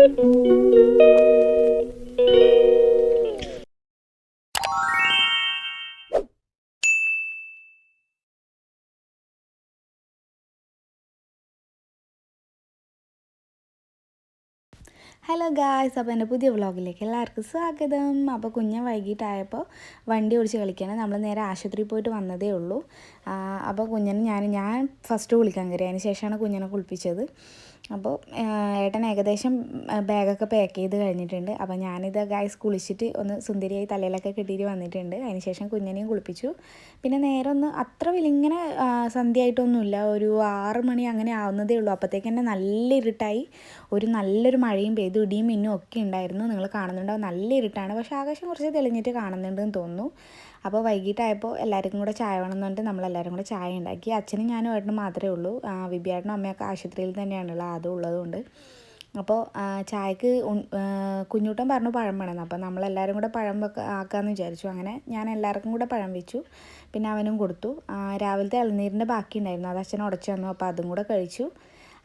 Hello guys അപ്പോൾ എന്റെ പുതിയ വ്ളോഗിലേക്ക് എല്ലാവർക്കും സ്വാഗതം. അപ്പോൾ കുഞ്ഞൻ വൈകിട്ടായപ്പോൾ വണ്ടി ഓടിച്ച് കളിക്കാൻ നമ്മൾ നേരെ ആശുപത്രിയിൽ പോയിട്ട് വന്നതേ ഉള്ളൂ. അപ്പോൾ കുഞ്ഞിനെ ഞാൻ ഞാൻ ഫസ്റ്റ് വിളിക്കാൻ കയറി. അതിന് ശേഷമാണ് കുഞ്ഞിനെ കുളിപ്പിച്ചത്. അപ്പോൾ ഏട്ടൻ ഏകദേശം ബാഗൊക്കെ പാക്ക് ചെയ്ത് കഴിഞ്ഞിട്ടുണ്ട്. അപ്പോൾ ഞാനിത് ഗായ്സ് കുളിച്ചിട്ട് ഒന്ന് സുന്ദരിയായി തലയിലൊക്കെ കെട്ടിയിട്ട് വന്നിട്ടുണ്ട്. അതിന് ശേഷം കുഞ്ഞനെയും കുളിപ്പിച്ചു. പിന്നെ നേരെ ഒന്ന് അത്ര വലിങ്ങനെ സന്ധ്യയായിട്ടൊന്നുമില്ല. ഒരു ആറ് മണി അങ്ങനെ ആവുന്നതേ ഉള്ളൂ. അപ്പോഴത്തേക്ക് തന്നെ നല്ല ഇരുട്ടായി. ഒരു നല്ലൊരു മഴയും പെയ്തു. ഇടിയും മിന്നും ഒക്കെ ഉണ്ടായിരുന്നു. നിങ്ങൾ കാണുന്നുണ്ടാവും നല്ല ഇരുട്ടാണ്. പക്ഷേ ആകാശം കുറച്ച് തെളിഞ്ഞിട്ട് കാണുന്നുണ്ടെന്ന് തോന്നുന്നു. അപ്പോൾ വൈകിട്ടായപ്പോൾ എല്ലാവർക്കും കൂടെ ചായ വേണം എന്ന് പറഞ്ഞിട്ട് നമ്മളെല്ലാവരും കൂടെ ചായ ഉണ്ടാക്കി. അച്ഛനും ഞാനും ഏട്ടനും മാത്രമേ ഉള്ളൂ. വിബിയേട്ടനും അമ്മയൊക്കെ ആശുപത്രിയിൽ തന്നെയാണുള്ളത്. അതും ഉള്ളതുകൊണ്ട് അപ്പോൾ ചായക്ക് കുഞ്ഞൂട്ടം കുഞ്ഞൂട്ടൻ പറഞ്ഞു പഴം വേണമെന്ന്. അപ്പോൾ നമ്മളെല്ലാവരും കൂടെ പഴം വെക്ക ആക്കാമെന്ന് വിചാരിച്ചു. അങ്ങനെ ഞാൻ എല്ലാവർക്കും കൂടെ പഴം വെച്ചു. പിന്നെ അവനും കൊടുത്തു. രാവിലത്തെ ഇളനീരിന്റെ ബാക്കി ഉണ്ടായിരുന്നു. അത് അച്ഛൻ ഉടച്ചു തന്നു. അപ്പോൾ അതും കൂടെ കഴിച്ചു.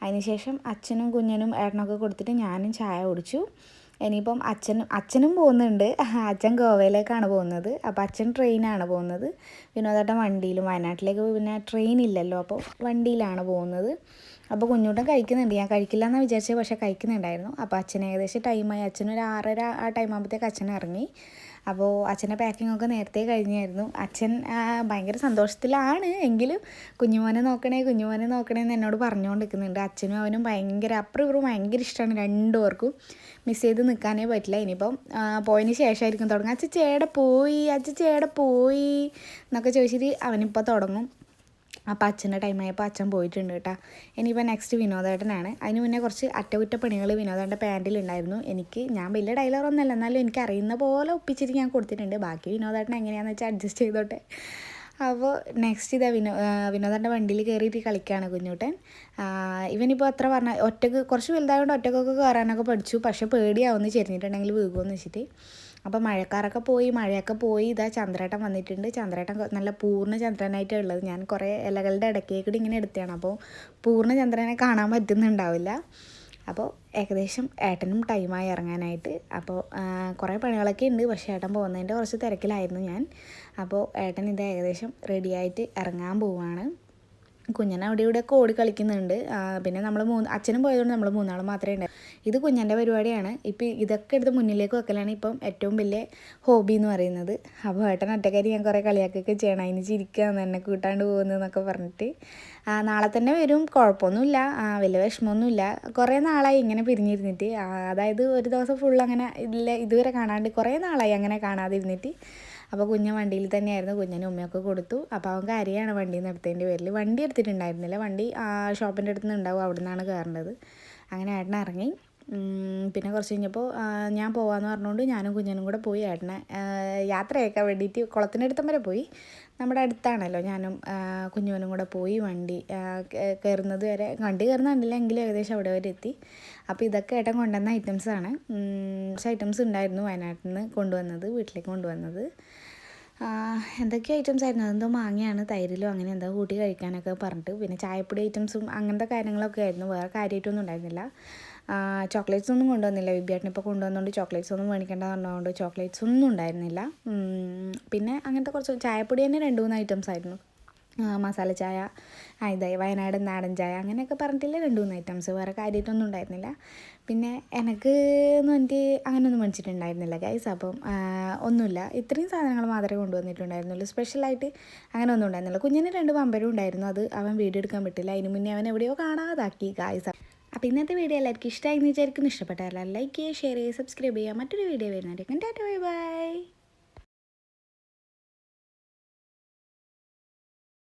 അതിനുശേഷം അച്ഛനും കുഞ്ഞനും ഏട്ടനൊക്കെ കൊടുത്തിട്ട് ഞാനും ചായ കുടിച്ചു. ഇനിയിപ്പം അച്ഛനും അച്ഛനും പോകുന്നുണ്ട്. അച്ഛൻ ഗോവയിലേക്കാണ് പോകുന്നത്. അപ്പോൾ അച്ഛൻ ട്രെയിനാണ് പോകുന്നത്. വിനോദേട്ടൻ വണ്ടിയിലും വയനാട്ടിലേക്ക് പിന്നെ ട്രെയിൻ ഇല്ലല്ലോ. അപ്പോൾ വണ്ടിയിലാണ് പോകുന്നത്. അപ്പോൾ കുഞ്ഞൂട്ടൻ കഴിക്കുന്നുണ്ട്. ഞാൻ കഴിക്കില്ല എന്നാണ് വിചാരിച്ചത് പക്ഷേ കഴിക്കുന്നുണ്ടായിരുന്നു. അപ്പോൾ അച്ഛൻ ഏകദേശം ടൈമായി. അച്ഛനൊരു ആറര ആ ടൈം ആകുമ്പോഴത്തേക്ക് അച്ഛൻ ഇറങ്ങി. അപ്പോൾ അച്ഛന്റെ പാക്കിംഗ് ഒക്കെ നേരത്തെ കഴിഞ്ഞായിരുന്നു. അച്ഛൻ ഭയങ്കര സന്തോഷത്തിലാണ്. എങ്കിലും കുഞ്ഞുമോനെ നോക്കണേ കുഞ്ഞുമോനെ നോക്കണേ എന്ന് എന്നോട് പറഞ്ഞുകൊണ്ടിരിക്കുന്നുണ്ട്. അച്ഛനും അവനും ഭയങ്കര അപ്പുറം ഇവരും ഭയങ്കര ഇഷ്ടമാണ് രണ്ടുപേർക്കും. മിസ് ചെയ്ത് നിൽക്കാനേ പറ്റില്ല. ഇനിയിപ്പം പോയതിന് ശേഷമായിരിക്കും തുടങ്ങുക. അച്ഛൻ ചേടെ പോയി അച്ഛ ചേടെ പോയി എന്നൊക്കെ ചോദിച്ചിട്ട് അവനിപ്പോൾ തുടങ്ങും. അപ്പോൾ അച്ഛന്റെ ടൈമായപ്പോൾ അച്ഛൻ പോയിട്ടുണ്ട് കേട്ടോ. ഇനിയിപ്പോൾ നെക്സ്റ്റ് വിനോദേട്ടനാണ്. അതിന് മുന്നേ കുറച്ച് അറ്റകുറ്റപ്പണികൾ വിനോദേട്ടന്റെ പാന്റിലുണ്ടായിരുന്നു എനിക്ക് ഞാൻ വലിയ ഡയലോറൊന്നുമല്ല എന്നാലും എനിക്ക് അറിയുന്ന പോലെ ഒപ്പിച്ചിട്ട് ഞാൻ കൊടുത്തിട്ടുണ്ട്. ബാക്കി വിനോദേട്ടൻ എങ്ങനെയാണെന്ന് വെച്ചാൽ അഡ്ജസ്റ്റ് ചെയ്തോട്ടെ. അപ്പോൾ നെക്സ്റ്റ് ഇതാ വിനോ വിനോദന്റെ വണ്ടിയിൽ കയറിയിട്ട് കളിക്കുകയാണ് കുഞ്ഞൂട്ടൻ. ഇവനിപ്പോൾ അത്ര പറഞ്ഞാൽ ഒറ്റയ്ക്ക് കുറച്ച് വലുതായതുകൊണ്ട് ഒറ്റക്കൊക്കെ കയറാനൊക്കെ പഠിച്ചു. പക്ഷേ പേടിയാവുമെന്ന് ചെരിഞ്ഞിട്ടുണ്ടെങ്കിൽ വീകുമെന്ന് വെച്ചിട്ട്. അപ്പോൾ മഴക്കാരൊക്കെ പോയി മഴയൊക്കെ പോയി ഇതാ ചന്ദ്രേട്ടൻ വന്നിട്ടുണ്ട്. ചന്ദ്രേട്ടൻ നല്ല പൂർണ ചന്ദ്രനായിട്ടാണ് ഉള്ളത്. ഞാൻ കുറേ ഇലകളുടെ ഇടയ്ക്കേക്കൂടി ഇങ്ങനെ എടുത്തതാണ് അപ്പോൾ പൂർണ ചന്ദ്രനെ കാണാൻ പറ്റുന്നുണ്ടാവില്ല. അപ്പോൾ ഏകദേശം ഏട്ടനും ടൈമായി ഇറങ്ങാനായിട്ട്. അപ്പോൾ കുറേ പണികളൊക്കെ ഉണ്ട്. പക്ഷേ ഏട്ടൻ പോകുന്നതിന്റെ കുറച്ച് തിരക്കിലായിരുന്നു ഞാൻ. അപ്പോൾ ഏട്ടൻ ഇത് ഏകദേശം റെഡിയായിട്ട് ഇറങ്ങാൻ പോവുകയാണ് കുഞ്ഞൻ അവിടെ ഇവിടെ ഒക്കെ ഓടി കളിക്കുന്നുണ്ട്. പിന്നെ നമ്മൾ മൂന്ന് അച്ഛനും പോയതുകൊണ്ട് നമ്മൾ മൂന്നാൾ മാത്രമേ ഉണ്ടായി ഇത് കുഞ്ഞന്റെ പരിപാടിയാണ്. ഇപ്പം ഇതൊക്കെ എടുത്ത് മുന്നിലേക്ക് വെക്കലാണ് ഇപ്പം ഏറ്റവും വലിയ ഹോബി എന്ന് പറയുന്നത്. അപ്പോൾ ഏട്ടൻ ഒറ്റക്കാരി ഞാൻ കുറേ കളിയാക്കൊക്കെ ചെയ്യണം. അതിന് ചിരിക്കുകയെന്ന് എന്നെ കൂട്ടാണ്ട് പോകുന്നതെന്നൊക്കെ പറഞ്ഞിട്ട്. നാളെ തന്നെ വരും. കുഴപ്പമൊന്നുമില്ല. വലിയ വിഷമമൊന്നുമില്ല. കുറേ നാളായി ഇങ്ങനെ പിരിഞ്ഞിരുന്നിട്ട്. അതായത് ഒരു ദിവസം ഫുൾ അങ്ങനെ ഇല്ല. ഇതുവരെ കാണാണ്ട് കുറേ നാളായി അങ്ങനെ കാണാതിരുന്നിട്ട്. അപ്പോൾ കുഞ്ഞ് വണ്ടിയിൽ തന്നെയായിരുന്നു. കുഞ്ഞിന് ഉമ്മയൊക്കെ കൊടുത്തു. അപ്പോൾ അവൻ കരയാണ് വണ്ടിയിൽ നിന്ന് എടുത്തതിന്റെ പേരിൽ വണ്ടി എടുത്തിട്ടുണ്ടായിരുന്നില്ല. വണ്ടി ഷോപ്പിന്റെ അടുത്ത് നിന്ന് ഉണ്ടാവും. അവിടെ നിന്നാണ് കയറേണ്ടത് അങ്ങനെ ഏട്ടൻ ഇറങ്ങി. പിന്നെ കുറച്ച് കഴിഞ്ഞപ്പോൾ ഞാൻ പോകാമെന്ന് പറഞ്ഞുകൊണ്ട് ഞാനും കുഞ്ഞനും കൂടെ പോയി ഏട്ടനെ. യാത്രയൊക്കെ വേണ്ടിയിട്ട് കുളത്തിന്റെ അടുത്തം വരെ പോയി. നമ്മുടെ അടുത്താണല്ലോ ഞാനും കുഞ്ഞുവനും കൂടെ പോയി വണ്ടി കയറുന്നത് വരെ. വണ്ടി കയറുന്ന എങ്കിലും ഏകദേശം അവിടെ വരെ എത്തി. അപ്പോൾ ഇതൊക്കെ ഏട്ടൻ കൊണ്ടുവന്ന ഐറ്റംസാണ് പക്ഷേ ഐറ്റംസ് ഉണ്ടായിരുന്നു വയനാട്ടിൽ നിന്ന് കൊണ്ടുവന്നത് വീട്ടിലേക്ക് കൊണ്ടുവന്നത്. എന്തൊക്കെ ഐറ്റംസ് ആയിരുന്നു? അതെന്തോ മാങ്ങയാണ് തൈരിലോ അങ്ങനെ എന്തോ കൂട്ടി കഴിക്കാനൊക്കെ പറഞ്ഞിട്ട്. പിന്നെ ചായപ്പൊടി ഐറ്റംസും അങ്ങനത്തെ കാര്യങ്ങളൊക്കെ ആയിരുന്നു. വേറെ കാര്യമായിട്ടൊന്നും ഉണ്ടായിരുന്നില്ല. ചോക്ലേറ്റ്സ് ഒന്നും കൊണ്ടുവന്നില്ല. വിദ്യാർത്ഥിനി ഇപ്പോൾ കൊണ്ടുവന്നുകൊണ്ട് ചോക്ലേറ്റ്സ് ഒന്നും മേടിക്കേണ്ട പറഞ്ഞുകൊണ്ട് ചോക്ലേറ്റ്സ് ഒന്നും ഉണ്ടായിരുന്നില്ല. പിന്നെ അങ്ങനത്തെ കുറച്ച് ചായപ്പൊടി തന്നെ രണ്ട് മൂന്ന് ഐറ്റംസ് ആയിരുന്നു. മസാല ചായ ഇതായി വയനാടൻ നാടൻ ചായ അങ്ങനെയൊക്കെ പറഞ്ഞിട്ടില്ല രണ്ട് മൂന്ന് ഐറ്റംസ് വേറെ കാര്യമായിട്ടൊന്നും ഉണ്ടായിരുന്നില്ല. പിന്നെ എനിക്ക് എന്ന് പറഞ്ഞിട്ട് അങ്ങനെയൊന്നും മേടിച്ചിട്ടുണ്ടായിരുന്നില്ല ഗൈസ് അപ്പം ഒന്നുമില്ല. ഇത്രയും സാധനങ്ങൾ മാത്രമേ കൊണ്ടുവന്നിട്ടുണ്ടായിരുന്നുള്ളൂ. സ്പെഷ്യലായിട്ട് അങ്ങനെ ഒന്നും ഉണ്ടായിരുന്നില്ല. കുഞ്ഞിന് രണ്ട് പമ്പരും ഉണ്ടായിരുന്നു. അത് അവൻ വീഡിയോ എടുക്കാൻ പറ്റില്ല. അതിന് മുന്നേ അവൻ എവിടെയോ കാണാതാക്കി ഗായ്സ് അപ്പോൾ ഇന്നത്തെ വീഡിയോ എല്ലാവർക്കും ഇഷ്ടമായി എന്ന് വിചാരിക്കുന്നു. ഇഷ്ടപ്പെട്ടാൽ ലൈക്ക് ചെയ്യുക ഷെയർ ചെയ്യുക സബ്സ്ക്രൈബ് ചെയ്യുക. മറ്റൊരു വീഡിയോ വരുന്നതായിരിക്കും ടാറ്റ ബൈ ബൈ